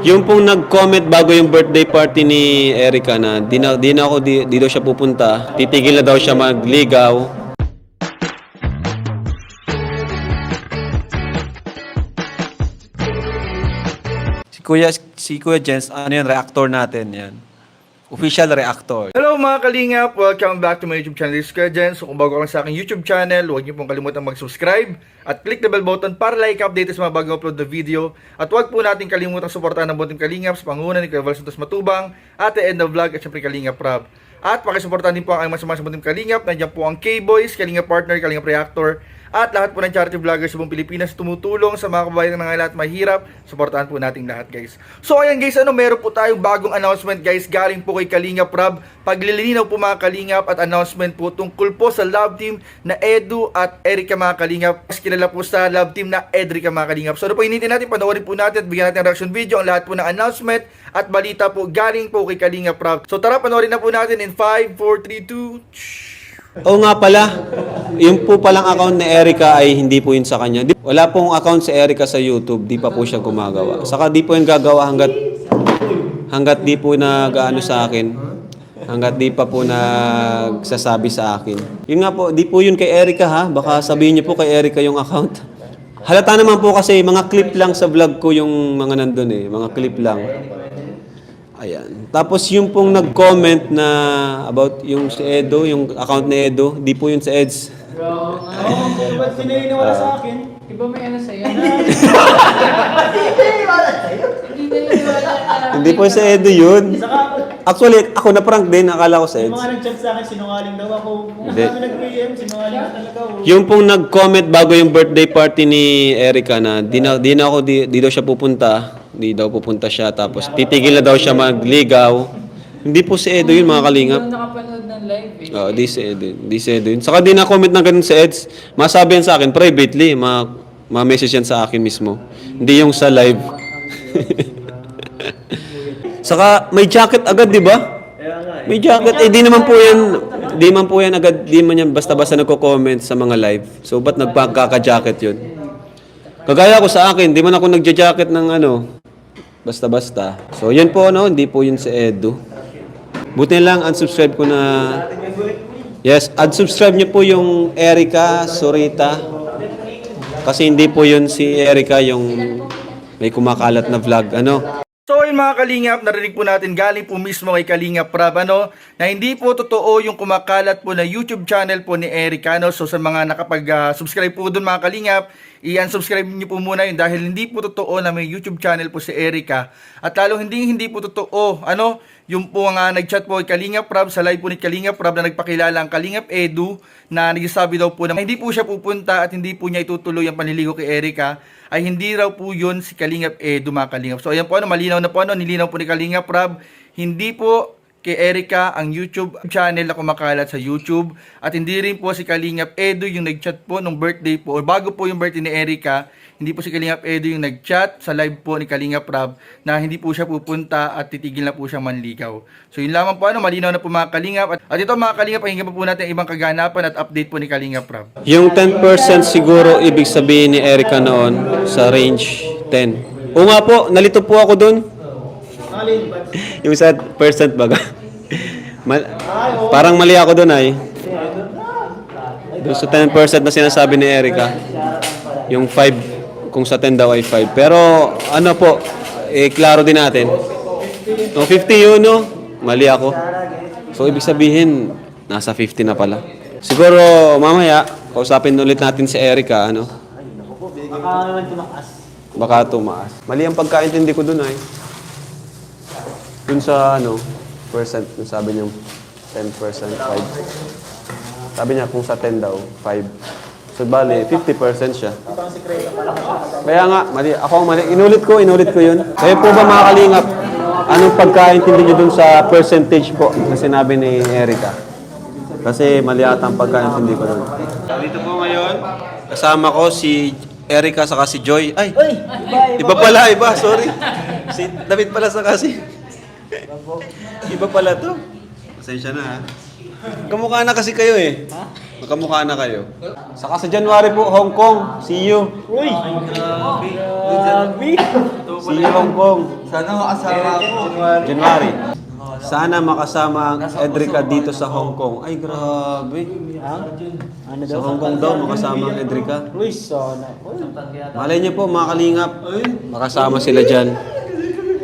Yung pong nag-comment bago yung birthday party ni Erica na di na, di na ako di, di daw siya pupunta, titigil na daw siya magligaw. Kuya, si Kuya Jens, ano yan, reactor natin yan. Official reactor. Hello mga kalingap! Welcome back to my YouTube channel, This is Kuya Jen. So kung bago ka sa aking YouTube channel, huwag niyo pong kalimutan mag-subscribe at click the bell button para like update sa mga bagong upload na video. At huwag po natin kalimutan suportahan ng Bunting Kalingap sa pangunan ni Kuya Santos Matubang, Ate Edna Vlog at syempre Kalingap Rob. At pakisuportahan din po ang mga sa Bunting Kalingap. Nandiyan po ang K-Boys, Kalingap Partner, Kalingap Reactor, at lahat po ng charity vloggers sa buong Pilipinas tumutulong sa mga kababayan ng lahat mahirap. Suportahan po nating lahat guys. So ayan guys, ano meron po tayong bagong announcement guys galing po kay Kalingap Rob. Paglilinaw po mga Kalingap at announcement po tungkol po sa love team na Edu at Erika mga Kalingap. Mas kilala po sa love team na Edrica mga Kalingap. So ano po hinitin natin, panoorin po natin at bigyan natin ng reaction video ang lahat po ng announcement at balita po galing po kay Kalingap Rob. So tara panoorin na po natin in 5, 4, 3, 2... Oo nga pala, yung po palang account ni Erica ay hindi po yun sa kanya. Wala pong account si Erica sa YouTube, di pa po siya gumagawa. Saka di po yung gagawa hanggat hanggat di po nag-ano sa akin. Hanggat di pa po nagsasabi sa akin. Yun nga po, di po yun kay Erica ha. Baka sabihin niyo po kay Erica yung account. Halata naman po kasi mga clip lang sa vlog ko yung mga nandun eh. Mga clip lang. Ayan. Tapos yung pong nag-comment na about yung si Edo, yung account ni Edo, di po yun sa Eds. Oo, ba't pinaniniwala sa akin? Iba may ano sa'yo? Hindi na yun wala ka. Hindi po sa Edo yun. Saka, Actually, ako na-prank din, akala ko sa yung Eds. mga nag-chat sa akin, sinungaling daw ako. Kung Hindi. kami nag-PM, sinungaling ka talaga ako. Yung pong nag-comment bago yung birthday party ni Erica na di na, di na ako, di, di daw siya pupunta. Di daw pupunta siya. Tapos titigil na daw siya magligaw. Hindi po si Edo yun, mga kalingap. Hindi nakapanood ng live eh. Oo, di si Edo. Di si Edo yun. Saka di na-comment na ganun sa Eds. Masabi yan sa akin privately. Ma, ma-message yan sa akin mismo. Hindi yung sa live. Saka may jacket agad, di ba? May jacket. Eh, di naman po yan, di man po yan agad, di man yan basta-basta nagko-comment sa mga live. So, ba't nagpagkaka-jacket yun? Kagaya ko sa akin, di man ako nagja-jacket ng ano, basta-basta. So, yan po, no? Hindi po yun sa Edu. Buti lang, unsubscribe ko na... Yes, unsubscribe niyo po yung Erica Sorita. Kasi hindi po yun si Erica yung may kumakalat na vlog. Ano? So yun mga kalingap, narinig po natin galing po mismo kay Kalingap Prab, ano, na hindi po totoo yung kumakalat po na YouTube channel po ni Eric, ano, so sa mga nakapag-subscribe po doon mga kalingap, i-unsubscribe niyo po muna yun dahil hindi po totoo na may YouTube channel po si Erica at lalong hindi hindi po totoo, ano, yung po nga nag-chat po kay Kalingap Prab sa live po ni Kalingap Prab na nagpakilala ang Kalingap Edu na nagsasabi daw po na hindi po siya pupunta at hindi po niya itutuloy ang panliligo kay Erica ay hindi raw po yun si Kalingap Edu mga Kalingap. So ayan po ano, malinaw na po ano, nilinaw po ni Kalingap Rob, hindi po kay Erica ang YouTube channel na kumakalat sa YouTube. At hindi rin po si Kalingap Edu yung nag-chat po nung birthday po o bago po yung birthday ni Erica hindi po si Kalingap Edu yung nag-chat sa live po ni Kalingap Rob na hindi po siya pupunta at titigil na po siyang manligaw. So yun lamang po ano, malinaw na po mga Kalingap. At, at ito mga Kalingap, pakinggan pa po natin ang ibang kaganapan at update po ni Kalingap Rob. Yung 10% siguro ibig sabihin ni Erica noon sa range 10. O nga po, nalito po ako doon. Yung sa percent baga. Mal- parang mali ako doon ay. Doon sa 10% na sinasabi ni Erica. Yung 5, kung sa 10 daw ay 5. Pero ano po, eh klaro din natin. No, 50 yun no? Mali ako. So ibig sabihin, nasa 50 na pala. Siguro mamaya, kausapin ulit natin si Erica, ano? Baka naman tumakas. Baka tumaas. Mali ang pagkaintindi ko dun ay. Dun sa ano, percent, dun sabi niyo 10%, 5. Sabi niya kung sa 10 daw, 5. So bali, 50% siya. Kaya nga, mali. Ako ang mali. Inulit ko, inulit ko yun. Kaya po ba mga kalingap, anong pagkaintindi niyo dun sa percentage po na sinabi ni Erica? Kasi mali ata ang pagkaintindi ko dun. Dito po ngayon, kasama ko si Erica saka si Joy. Ay, Uy! Iba pala, iba. Sorry. Si David pala sa kasi. Iba pala to. Pasensya na ha. Kamukha na kasi kayo eh. Ha? Magkamukha na kayo. Saka sa January po, Hong Kong. See you. Uy! Grabe! Si Hong Kong. Sana makasama ako. January. Sana makasama ang Edrica dito sa Hong Kong. Ay, grabe. Ano Sa Hong Kong daw, makasama ang Edrica. Luis, sana. Malay niyo po, mga kalingap, makasama sila dyan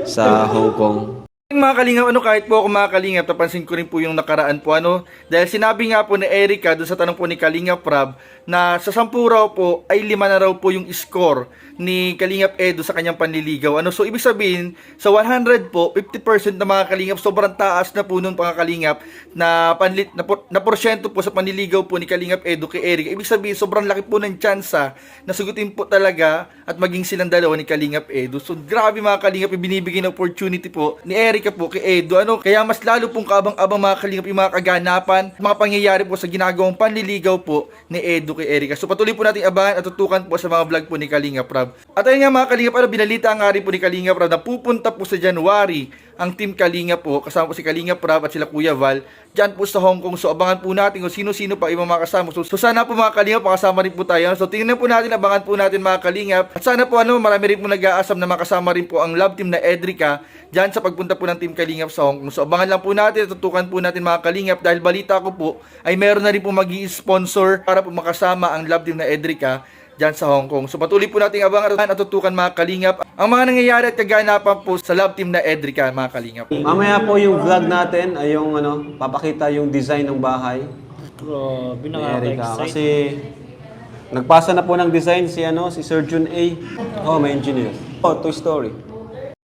sa Hong Kong. Mga kalingap, ano kahit po ako mga kalingap, napansin ko rin po yung nakaraan po ano, dahil sinabi nga po ni Erica doon sa tanong po ni Kalingap Rab na sa 10 raw po ay lima na raw po yung score ni Kalingap Edo sa kanyang panliligaw. Ano, so ibig sabihin, sa 100 po, 50% na mga kalingap, sobrang taas na po nun mga na, panli, na, por- na porsyento po sa panliligaw po ni Kalingap Edo kay Erica. Ibig sabihin, sobrang laki po ng tsansa na sugutin po talaga at maging silang dalawa ni Kalingap Edo. So grabe mga kalingap, ibinibigay na opportunity po ni Erica po kay Edo. Ano, kaya mas lalo pong kabang-abang mga kalingap yung mga kaganapan, mga pangyayari po sa ginagawang panliligaw po ni Edo kay Erica. So patuloy po natin abangan at tutukan po sa mga vlog po ni Kalingap Rab. At ayun nga mga Kalingap, ano, binalita nga rin po ni Kalingap Rab na pupunta po sa January ang team Kalingap po, kasama po si Kalingap Rab at sila Kuya Val, dyan po sa Hong Kong. So abangan po natin kung sino-sino pa ibang mga kasama. So, so sana po mga Kalingap, makasama rin po tayo. So tingnan po natin, abangan po natin mga Kalingap. At sana po ano, marami rin po nag-aasam na makasama rin po ang love team na Edrica dyan sa pagpunta po ng team Kalingap sa Hong Kong. So abangan lang po natin, tutukan po natin mga Kalingap dahil balita ko po ay meron na rin po mag sponsor para po makasama ang love team na Edrica dyan sa Hong Kong. So patuloy po nating abangan at tutukan mga Kalingap ang mga nangyayari at kaganapan po sa love team na Edrica mga Kalingap. Mamaya po yung vlog natin ay yung ano, papakita yung design ng bahay Grabe, ni Erica. nakaka-excite. Kasi nagpasa na po ng design si ano, si Sir Jun A. Oh, may engineer. Oh, Toy Story.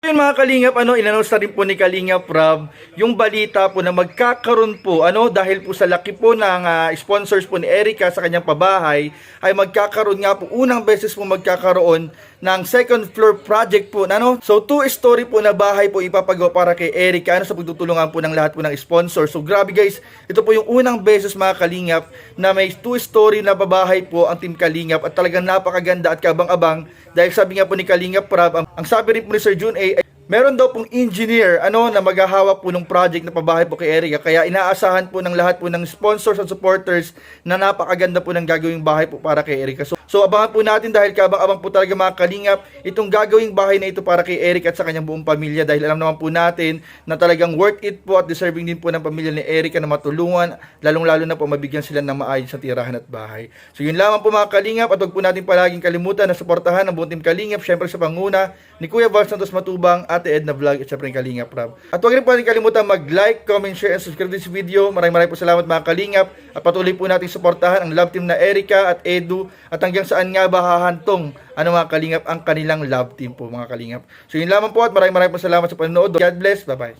Yun mga Kalingap, ano, inannounce na rin po ni Kalingap Rob yung balita po na magkakaroon po, ano, dahil po sa laki po ng ah, sponsors po ni Erica sa kanyang pabahay, ay magkakaroon nga po, unang beses po magkakaroon ng second floor project po, ano. So, two-story po na bahay po ipapagawa para kay Erica, ano, sa pagtutulungan po ng lahat po ng sponsor. So, grabe guys, ito po yung unang beses mga Kalingap na may two-story na babahay po ang Team Kalingap at talagang napakaganda at kabang-abang dahil sabi nga po ni Kalingap Rob, ang, ang sabi rin po ni Sir June A, Meron daw pong engineer ano na maghahawak po ng project na pabahay po kay Erica kaya inaasahan po ng lahat po ng sponsors at supporters na napakaganda po ng gagawing bahay po para kay Erica. So, so abangan po natin dahil kabang-abang po talaga mga kalingap itong gagawing bahay na ito para kay Eric at sa kanyang buong pamilya dahil alam naman po natin na talagang worth it po at deserving din po ng pamilya ni Erica na matulungan lalong-lalo na po mabigyan sila ng maayos sa tirahan at bahay. So yun lamang po mga kalingap at huwag po natin palaging kalimutan na suportahan ang buong team kalingap syempre sa panguna ni Kuya Val Santos Matubang, Ate Edna Vlog at syempre yung Kalingap Rab. At huwag rin po natin kalimutan mag-like, comment, share, and subscribe this video. Maraming maraming po salamat mga Kalingap at patuloy po natin suportahan ang love team na Erica at Edu at hanggang saan nga ba hahantong ano mga Kalingap ang kanilang love team po mga Kalingap. So yun lamang po at maraming maraming po salamat sa panonood. God bless. Bye-bye.